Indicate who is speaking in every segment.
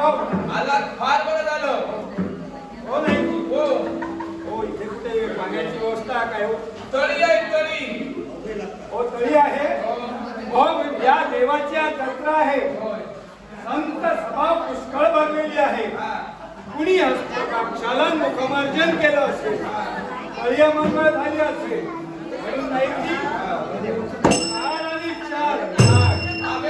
Speaker 1: आलात फार बरं झालं.
Speaker 2: हो नाही?
Speaker 1: हो,
Speaker 2: हो इथे कुठे पाण्याची व्यवस्था काय हो
Speaker 1: तळी आहे तळी.
Speaker 2: हो तरी आहे हो या देवाची आज जत्रा आहे. संत सभा पुष्कळ भरलेली आहे
Speaker 1: हा,
Speaker 2: कुणी हस्तकाक्षाला मुखमार्जन केलं असेल तळी मंगळ झाली असेल म्हणून नाही चार आणि चार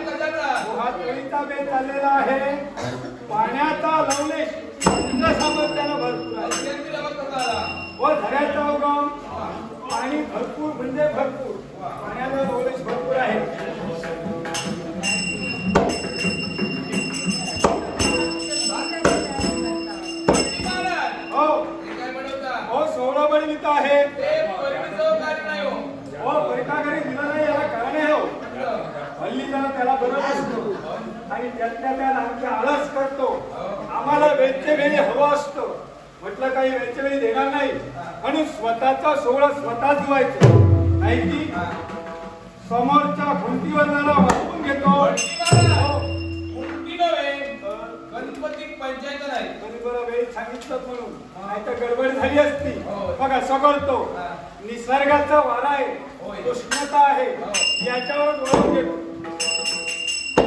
Speaker 1: कशाचा?
Speaker 2: हा तळीचा बेत चाललेला आहे पाण्याचा लवलेश चंद्र सामर्थ्यानं भरपूर आहे. व झऱ्याचा उगम पाणी भरपूर म्हणजे भरपूर. स्वतःचा सोहळा स्वतः जुवायचं नाही की समोरच्या खुंटीवर जरा वाचून घेतो.
Speaker 1: गणपती पंचायत नाही
Speaker 2: वेळ सांगितलं म्हणून नाही तर गडबड झाली असती. बघा सगळतो. निसर्गाचा वारा. आहे उष्णता आहे
Speaker 1: हो.
Speaker 2: याच्यावर वळून घेतो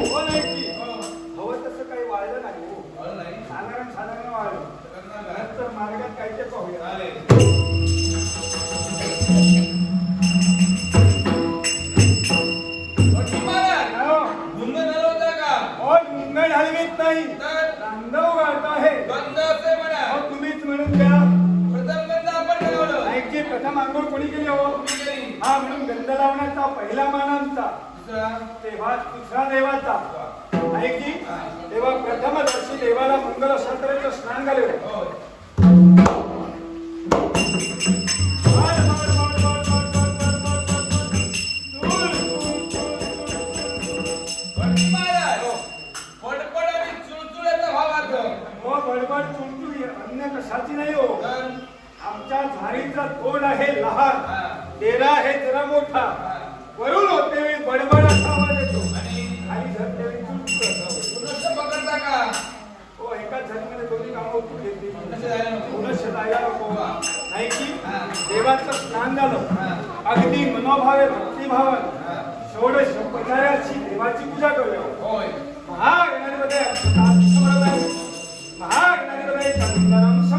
Speaker 2: हो नाही की
Speaker 1: हो.
Speaker 2: हवं तसं काही वाढलं नाही हो. साधारण साधारण वाढलं? नंतर मार्गात काय ते पाहूया हलवीत नाही. गाळत आहे. तुम्हीच म्हणून द्या.
Speaker 1: प्रथम.
Speaker 2: ऐकी आंघोळ कोणी केली हो. हा म्हणून गंध लावण्याचा पहिला मान आमचा.
Speaker 1: दुसरा,
Speaker 2: तेव्हा दुसरा देवाचा. आहे की? तेव्हा प्रथमदर्शी देवाला मंगल स्नान घाले कशाची नाही हो. आमच्या झाडीचा तोंड आहे लहान. तेरा आहे जरा मोठा. वरून होते वेळी बडबड असा आवाज येतो
Speaker 1: आणि पकडता का?
Speaker 2: हो झरमध्ये दोन्ही कामं उठून घेतली
Speaker 1: पुनश्च जायला नको.
Speaker 2: नाही की. देवाचं स्नान झालं. अगदी मनोभावे भक्तिभावन. षोडश उपचाराची देवाची पूजा करूया.
Speaker 1: होय.
Speaker 2: महागणाधिपते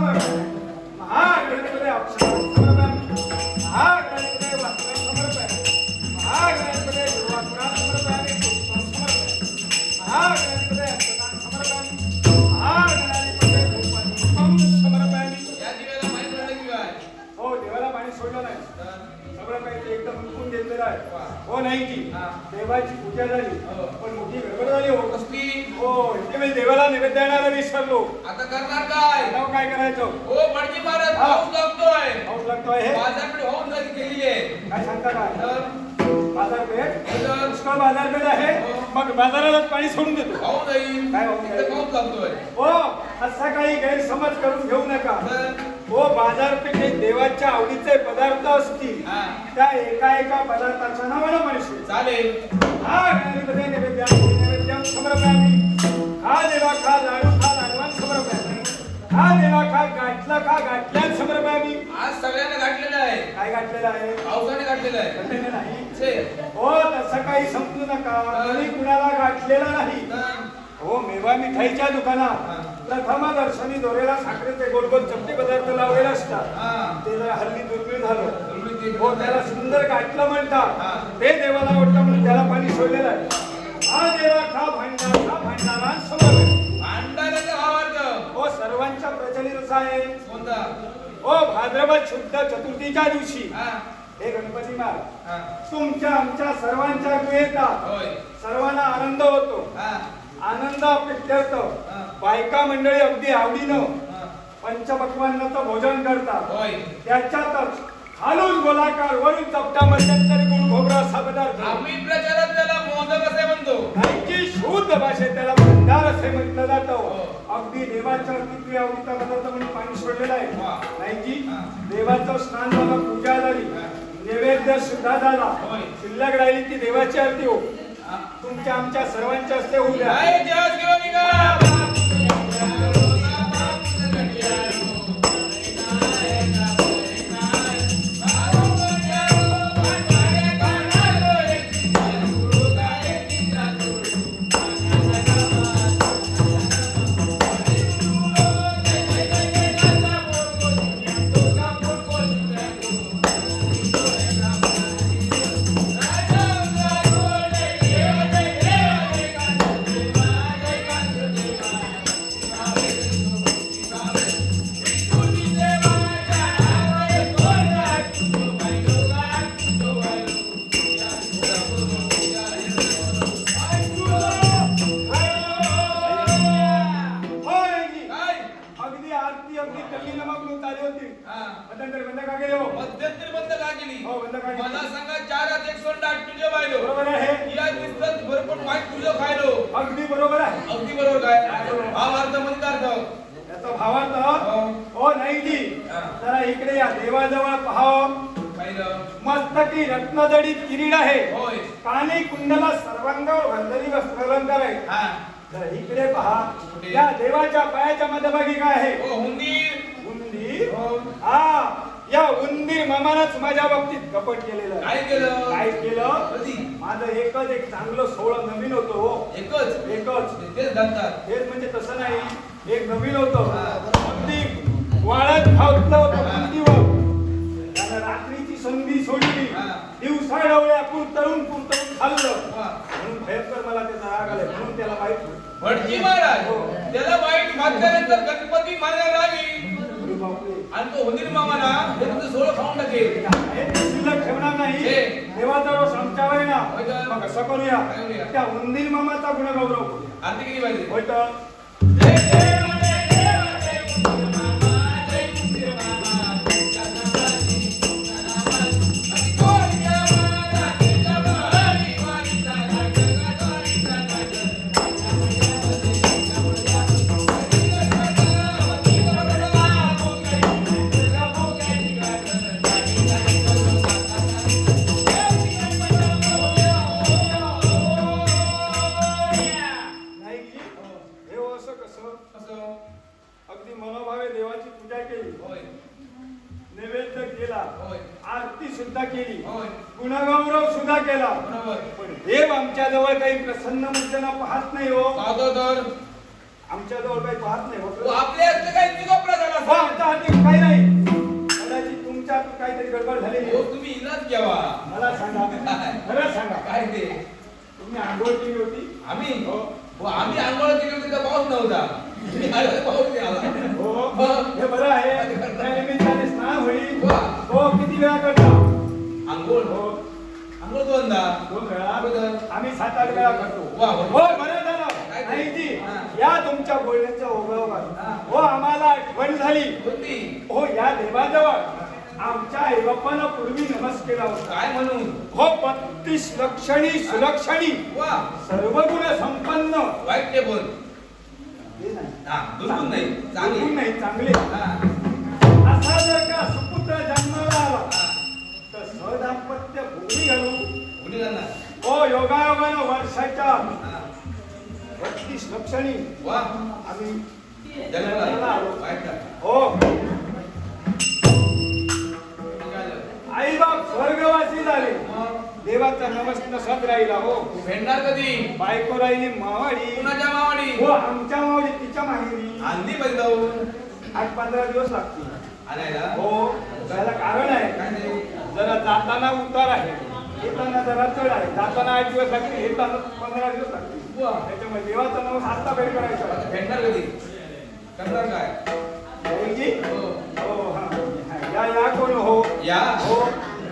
Speaker 2: अक्षतां समर्पयामि. महागणाधिपते चंदनं समर्पयामि. महागणाधिपते अक्षतां समर्पयामि. महागणाधिपते वस्त्रं समर्पयामि. महागणाधिपते दुर्वासुरान् समर्पयामि. पुष्पं समर्पयामि. महागणाधिपते अक्षतां समर्पयामि. महागणाधिपते धूपदीपं समर्पयामि.
Speaker 1: या दिव्याला माहीत पडलं की काय?
Speaker 2: हो देवाला पाणी सोडलं नाही
Speaker 1: तर,
Speaker 2: सगळं काही ते एकदम उठून घेतलेलं
Speaker 1: वा.
Speaker 2: आहे. हो. नाही की. देवाची पूजा झाली.
Speaker 1: हो.
Speaker 2: पण मोठी गडबड झाली हो.
Speaker 1: कसली?
Speaker 2: हो इथे मी देवाला नैवेद्य आणायला विसरलो
Speaker 1: आता करणार काय?
Speaker 2: नाव काय करायचं?
Speaker 1: हो भटजी महाराज
Speaker 2: हा.
Speaker 1: पाऊस लागतोय.
Speaker 2: लागतोय हे.
Speaker 1: बाजारपेठ होऊन जाती आहे.
Speaker 2: काय सांगता काय? बाजारपेठ? पुष्कळ बाजारपेठ आहे.
Speaker 1: हो.
Speaker 2: मग बाजारालाच पाणी सोडून देतो. काय होऊन
Speaker 1: लागतोय.
Speaker 2: हो असा काही गैरसमज करून घेऊ नका. हो बाजारपेठेत देवाच्या आवडीचे पदार्थ असतील
Speaker 1: हा.
Speaker 2: त्या एका एका पदार्थाच्या नावानं म्हणशील.
Speaker 1: चालेल.
Speaker 2: हा गणपती नैवेद्याम नैवेद्याम समर्पयामि खा देवा खा लाडू खा लाडवान समर्पयामि खा देवा खा गाठला खा गाठल्यान समर्पयामि
Speaker 1: आज सगळ्यांना गाठलेलं आहे.
Speaker 2: काय गाठलेलं आहे?
Speaker 1: पावसाने गाठलेलं आहे.
Speaker 2: घटनेने नाही. हो तसं काही समजू नका. कोणी कुणाला गाठलेला नाही.
Speaker 1: तर?
Speaker 2: हो मेवा मिठाईच्या दुकानात. प्रथम दर्शनी दोरेला साखरेचे गोड गोड चपटी पदार्थ लावलेले असतात.
Speaker 1: हा.
Speaker 2: ते जरा हल्ली दुर्मिळ झालं. हो त्याला सुंदर गाठलं
Speaker 1: हा.
Speaker 2: म्हणतात ते देवाला आवडतं म्हणून त्याला पाणी सोडलेलं आहे. हा देवा खा भांडार खा भांडारा
Speaker 1: भांडाराचा भावार्थ
Speaker 2: हो सर्वांच्या प्रचलित कसा आहे.
Speaker 1: कोणता?
Speaker 2: ओ भाद्रपद शुद्ध चतुर्थीच्या दिवशी.
Speaker 1: हा.
Speaker 2: हे गणपती महाराज.
Speaker 1: हा.
Speaker 2: तुमच्या आमच्या सर्वांच्या गुहेतात
Speaker 1: होय.
Speaker 2: सर्वांना आनंद होतो.
Speaker 1: हा.
Speaker 2: आनंद
Speaker 1: हा.
Speaker 2: बायका मंडळी अगदी आवडीनं पंचपक्वान्नाचं भोजन करतात त्याच्यातच खालून गोलाकार वरून चपटा मध्यंतरी गुळ खोबरा असा पदार्थ
Speaker 1: आम्ही प्रचारात त्याला मोदक असे म्हणतो
Speaker 2: नाही की शुद्ध भाषेत त्याला भंडार असे म्हटलं जातं
Speaker 1: हो.
Speaker 2: अगदी देवाच्या अतिथी आवडीचा पदार्थ म्हणून पाणी सोडलेलं आहे. नाही की. देवाचं स्नान झालं पूजा झाली. नैवेद्य सुद्धा झाला. शिल्लक राहिली ती देवाची आरती हा. तुमच्या आमच्या सर्वांच्या हस्ते
Speaker 1: उद्या
Speaker 2: मध्यंतरी बंद का
Speaker 1: केली
Speaker 2: हो, बंद का केली?
Speaker 1: मला सांगा चार हात एक सोंड आठ तुझे बायलो
Speaker 2: बरोबर आहे.
Speaker 1: या दिसतात भरपूर वाईट तुझं खायलो.
Speaker 2: अगदी बरोबर आहे.
Speaker 1: अगदी बरोबर काय हा अर्थ म्हणतात
Speaker 2: याचा भावार्थ
Speaker 1: हो.
Speaker 2: हो नाही जी. जरा इकडे या देवाजवळ पाहावं मस्तकी रत्नजडीत किरीट आहे. कानी कुंडला सर्वांगावर घाललेली वस्त्रालंकार आहे. तर इकडे पहा? या देवाच्या पायाच्या मध्यभागी काय आहे?
Speaker 1: हुंदीर.
Speaker 2: उंदीर
Speaker 1: हो.
Speaker 2: हा या उंदीर मामानच माझ्या बाबतीत कपट केलेलं
Speaker 1: काय केलं?
Speaker 2: काय केलं? माझं एकच एक चांगलं सोहळं नवीन होतं हो.
Speaker 1: एकच?
Speaker 2: एकच.
Speaker 1: तेच
Speaker 2: हेच म्हणजे तसं नाही. एक नवीन होतं. अगदी वाळत होतं त्यानं रात्रीची संधी सोडली. दिवसा डवळ्या कुरतरून कुरतरून खाल्लं. म्हणून भयंकर मला त्याचा राग आलाय. म्हणून त्याला वाईट
Speaker 1: भटजी महाराज
Speaker 2: हो.
Speaker 1: त्याला वाईट भागल्यानंतर गणपती
Speaker 2: अरे बापरे.
Speaker 1: आणि तो हुंदीर मामाला हे तुझं सोळं खाऊन टाकेल
Speaker 2: हे शिल्लक ठेवणार नाही
Speaker 1: हे.
Speaker 2: देवाचा रोष आमच्यावर आहे ना
Speaker 1: होय तर.
Speaker 2: मग कसं करूया
Speaker 1: काय करूया?
Speaker 2: त्या उंदीर मामाचा गुणगौरव करूया
Speaker 1: आरती किती पाहिजे
Speaker 2: होय तर हो.
Speaker 1: तुम्ही इलाज घ्यावा.
Speaker 2: मला सांगा. खरं सांगा.
Speaker 1: काय ते?
Speaker 2: तुम्ही आंघोळ केली होती?
Speaker 1: आम्ही?
Speaker 2: हो.
Speaker 1: हो आम्ही आंघोळ केली होती तर पाऊस नव्हता. तुम्ही आले तर पाऊस नाही आला.
Speaker 2: हो. हे. बरं आहे. त्या निमित्ताने स्नान होईल.
Speaker 1: वा.
Speaker 2: हो किती वेळा करता?
Speaker 1: आंघोळ.
Speaker 2: हो.
Speaker 1: आंघोळ दोनदा.
Speaker 2: दोन वेळा?
Speaker 1: अगोदर.
Speaker 2: आम्ही सात आठ वेळा करतो.
Speaker 1: वा, वा.
Speaker 2: हो बरं झालं.
Speaker 1: काय ते?
Speaker 2: नाही जी
Speaker 1: हा.
Speaker 2: या तुमच्या बोलण्याच्या ओघावर.
Speaker 1: हा.
Speaker 2: हो आम्हाला आठवण झाली.
Speaker 1: कोणती?
Speaker 2: हो या देवाजवळ. आमच्या आईबापानं पूर्वी नमस केला होता.
Speaker 1: काय म्हणून?
Speaker 2: हो बत्तीस लक्षणी सुलक्षणी.
Speaker 1: वा.
Speaker 2: सर्व गुण संपन्न.
Speaker 1: वाईट ते बोल.
Speaker 2: हे नाही.
Speaker 1: हा दुर्गुण नाही. चांगली.
Speaker 2: नाही चांगले.
Speaker 1: हा.
Speaker 2: असा जर का सुपुत्र जन्माला आला
Speaker 1: हा.
Speaker 2: तर सहदाम्पत्य भूमी घालू.
Speaker 1: कोणी जाणार
Speaker 2: हो योगायोगानं वर्षाच्या
Speaker 1: हा.
Speaker 2: बत्तीस लक्षणी
Speaker 1: वा.
Speaker 2: आम्ही
Speaker 1: जन्माला आलो. वाईट का
Speaker 2: हो. स्वर्गवासी झाले. देवाचा नमस नसत राहिला हो.
Speaker 1: भेटणार कधी?
Speaker 2: बायको राहिली मावाडी
Speaker 1: कुणाच्या मावाडी
Speaker 2: हो आमच्या मावडी तिच्या माहेरी.
Speaker 1: आंधी मध्ये जाऊन
Speaker 2: आठ पंधरा दिवस लागतील.
Speaker 1: आणायला?
Speaker 2: हो त्याला कारण आहे. जरा जाताना उतार आहे. येताना जरा चढ आहे. जाताना आठ दिवस लागतील येताना पंधरा दिवस लागतील. त्याच्यामुळे देवाचा नवस आता भेट करायचा
Speaker 1: भेटणार कधी? करणार काय. हो.
Speaker 2: हा या या कोण हो?
Speaker 1: या.
Speaker 2: हो.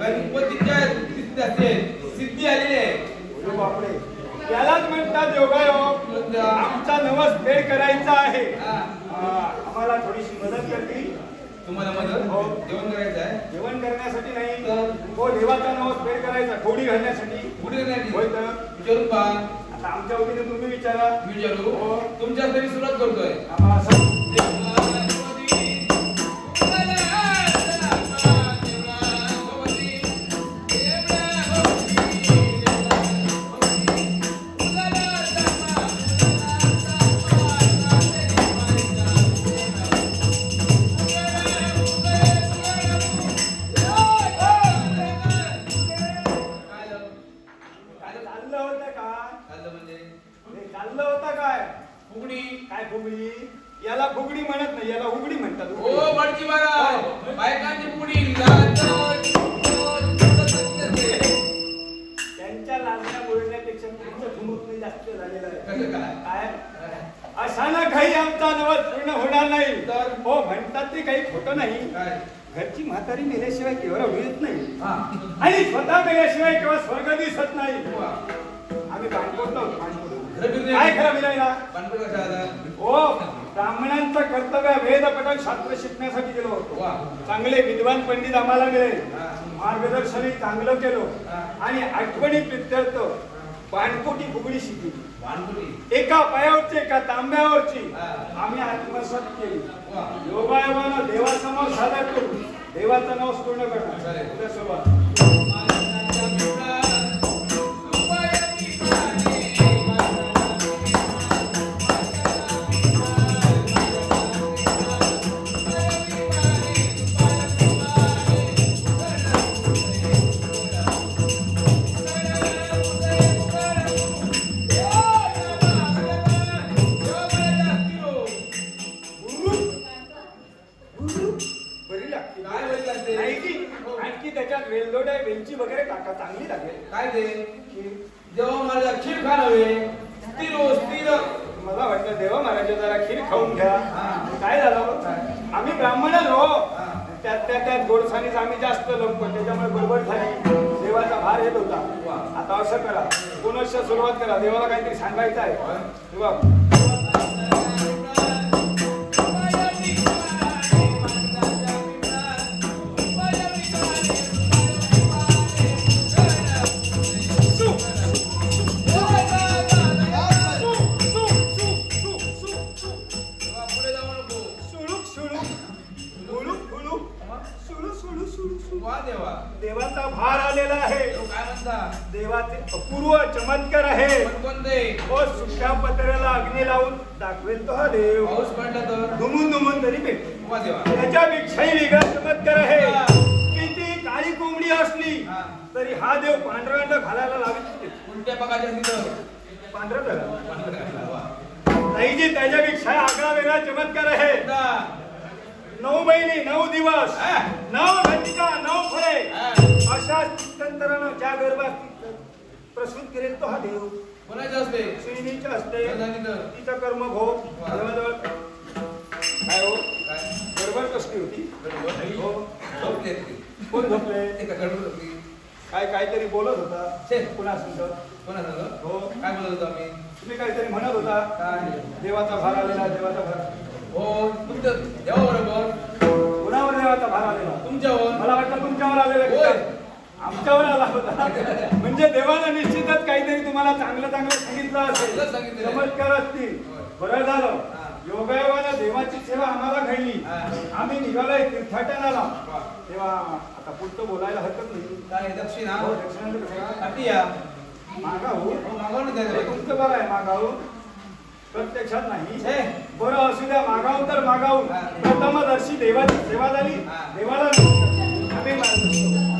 Speaker 1: गणपतीच्या सिद्धी असेल सिद्धी आलेली आहे.
Speaker 2: बापरे. यालाच म्हणतात योगायोग? आमचा नवस भेट करायचा आहे. आम्हाला थोडीशी मदत करतील.
Speaker 1: तुम्हाला मदत?
Speaker 2: हो.
Speaker 1: जेवण करायचं आहे?
Speaker 2: जेवण करण्यासाठी नाही.
Speaker 1: तर?
Speaker 2: हो देवाचा नवस भेट करायचा थोडी घालण्यासाठी.
Speaker 1: पुढे नाही
Speaker 2: होय तर?
Speaker 1: विचारून पहा.
Speaker 2: आता आमच्या वतीने तुम्ही विचारा.
Speaker 1: विचारू.
Speaker 2: हो.
Speaker 1: तुमच्या तरी सुरुवात करतोय.
Speaker 2: जास्त झालेलं आहे. काय? अशानं काही आमचा नवस पूर्ण होणार नाही.
Speaker 1: तर?
Speaker 2: हो म्हणतात ते काही खोटं नाही. घरची म्हातारी मेल्याशिवाय केवळ मिळत नाही. आणि स्वतः मेल्याशिवाय केव्हा स्वर्ग दिसत नाही. आम्ही नव्हतो बांधकोट. काय खरं मिळायला हो ब्राह्मणांचं कर्तव्य वेद पठण शास्त्र शिकण्यासाठी गेलो होतो.
Speaker 1: वा.
Speaker 2: चांगले विद्वान पंडित आम्हाला मिळेल. मार्गदर्शनही चांगलं केलं. आणि आठवणी प्रित्यर्थ बाणकोटी फुगडी शिकली एका पायावरची एका तांब्यावरची. आम्ही आत्मसात केली. योगायोगानं देवासमोर सादर करू देवाचं नाव पूर्ण करणार
Speaker 1: चालेल.
Speaker 2: जरा खीर खाऊन घ्या. काय झालं आम्ही ब्राह्मण हो. त्यात त्या त्यात गोडसानीच आम्ही जास्त लंप त्याच्यामुळे गडबड झाली देवाचा भार येत होता. आता असं करा पुनश्च सुरुवात करा देवाला काहीतरी सांगायचं आहे
Speaker 1: देवा.
Speaker 2: देवाचा भार आलेला आहे.
Speaker 1: देव काय म्हणता?
Speaker 2: देवाचे अपूर्व चमत्कार आहे. सुक्या पत्र्याला अग्नी लावून दाखवेल तो हा देव.
Speaker 1: पाऊस पडला तर?
Speaker 2: दुमून दुमून तरी भेटेल.
Speaker 1: वा देवा.
Speaker 2: त्याच्यापेक्षाही वेगळा चमत्कार आहे. किती काळी कोंबडी असली
Speaker 1: हा.
Speaker 2: तरी हा देव पांढरा घालायला लावित
Speaker 1: उलट्या पगाच्या तिथं?
Speaker 2: पांढरं
Speaker 1: वा.
Speaker 2: ताईजी त्याच्यापेक्षा आगळा वेगळा चमत्कार आहे. नऊ महिने नऊ दिवस. नऊ घटिका नऊ फळे. अशा चित्तंतरानं ज्या गर्भात प्रसूत करेल तो हा देव.
Speaker 1: कोणाचं असते
Speaker 2: श्रीनीच्या असते तिचा कर्म भोग. जवळजवळ काय हो? गडबड कसली होती? हो.
Speaker 1: झोपले.
Speaker 2: कोण झोपले?
Speaker 1: गडबड होती.
Speaker 2: काय काहीतरी बोलत होता. पुन्हा
Speaker 1: कोणा झालं
Speaker 2: हो.
Speaker 1: काय बोलत होतो आम्ही?
Speaker 2: तुम्ही काहीतरी म्हणत होता.
Speaker 1: काय?
Speaker 2: देवाचा भार आलेला देवाचा भार.
Speaker 1: हो तुमचं देवा बरोबर
Speaker 2: कुणावर देवाचा भार आलेला
Speaker 1: तुमच्यावर
Speaker 2: मला वाटतं तुमच्यावर आलेला
Speaker 1: होय.
Speaker 2: आमच्यावर आला होता म्हणजे देवानं निश्चितच काहीतरी तुम्हाला चांगलं चांगलं सांगितलं
Speaker 1: चांगलं
Speaker 2: असेल
Speaker 1: सांगितलेलं आहे.
Speaker 2: चमत्कार असतील. बरं झालं
Speaker 1: हा.
Speaker 2: योगायोगानं देवाची सेवा आम्हाला घडली
Speaker 1: हा.
Speaker 2: आम्ही निघालोय तीर्थाटनाला. तेव्हा आता पुढचं बोलायला हरकत नाही
Speaker 1: काय दक्षिणा
Speaker 2: हो, दक्षिणांचं कसं आहे?
Speaker 1: अटी या
Speaker 2: मागाऊ
Speaker 1: हो,
Speaker 2: हे
Speaker 1: रे.
Speaker 2: तुमचं बरं आहे मागाऊ प्रत्यक्षात नाही. बरं असू द्या मागावून तर
Speaker 1: मागावून
Speaker 2: प्रथमदर्शी देवाची सेवा झाली. देवाला आम्ही मानतो